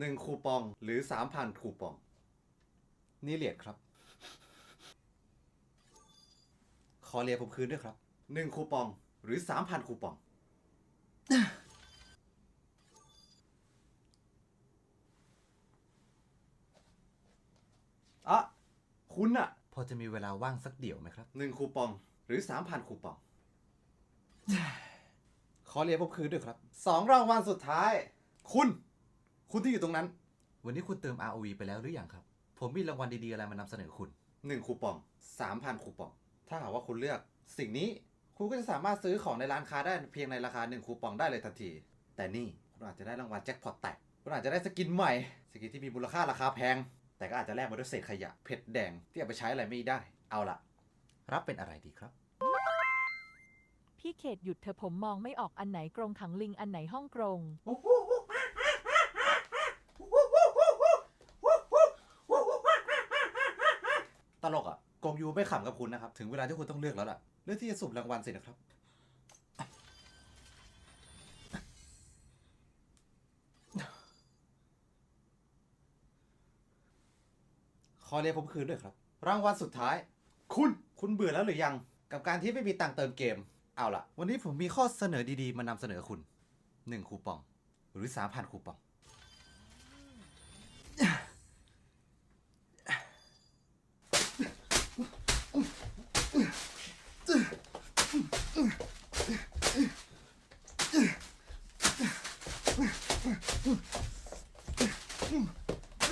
หนึ่งคูปองหรือสามพันคูปอง นี่เหรียญครับ ขอเหรียญผมคืนด้วยครับหนึ่งคูปองหรือสามพันคูปองอะคุณอะพอจะมีเวลาว่างสักเดี่ยวไหมครับหนึ่งคูปองหรือสามพันคูปอง ขอเหรียญผมคืนด้วยครับสองรางวัลสุดท้าย คุณ คุณที่อยู่ตรงนั้น วันนี้คุณเติม ROV ไปแล้วหรือยังครับ ผมมีรางวัลดีๆอะไรมานำเสนอคุณหนึ่งคูปองสามพันคูปอง ถ้าหากว่าคุณเลือกสิ่งนี้ คุณก็จะสามารถซื้อของในร้านค้าได้เพียงในราคาหนึ่งคูปองได้เลยทันที แต่นี่คุณอาจจะได้รางวัลแจ็คพอตแตก คุณอาจจะได้สกินใหม่ สกินที่มีมูลค่าราคาแพง แต่ก็อาจจะแลกมาด้วยเศษขยะ เผ็ดแดง ที่เอาไปใช้อะไรไม่ได้ เอาละรับเป็นอะไรดีครับ พี่เขตหยุดเธอะผมมองไม่ออกอันไหนกรงขังลิงอันไหนห้องกรง ตลกอะกงยูไม่ขำกับคุณนะครับ ถึงเวลาที่คุณต้องเลือกแล้วล่ะ เลือกที่จะสุ่มรางวัลสินะครับ ขอเรียกผมคืนด้วยครับ รางวัลสุดท้าย คุณ คุณเบื่อแล้วหรือยัง กับการที่ไม่มีตังค์เติมเกม เอาล่ะ วันนี้ผมมีข้อเสนอดีๆ มานำเสนอคุณ 1 คูปอง หรือ 3,000 คูปอง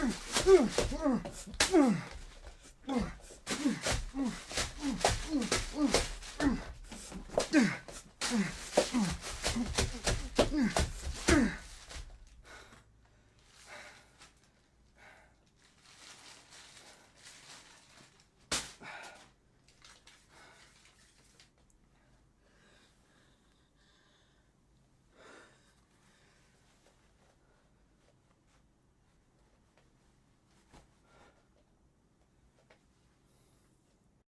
으음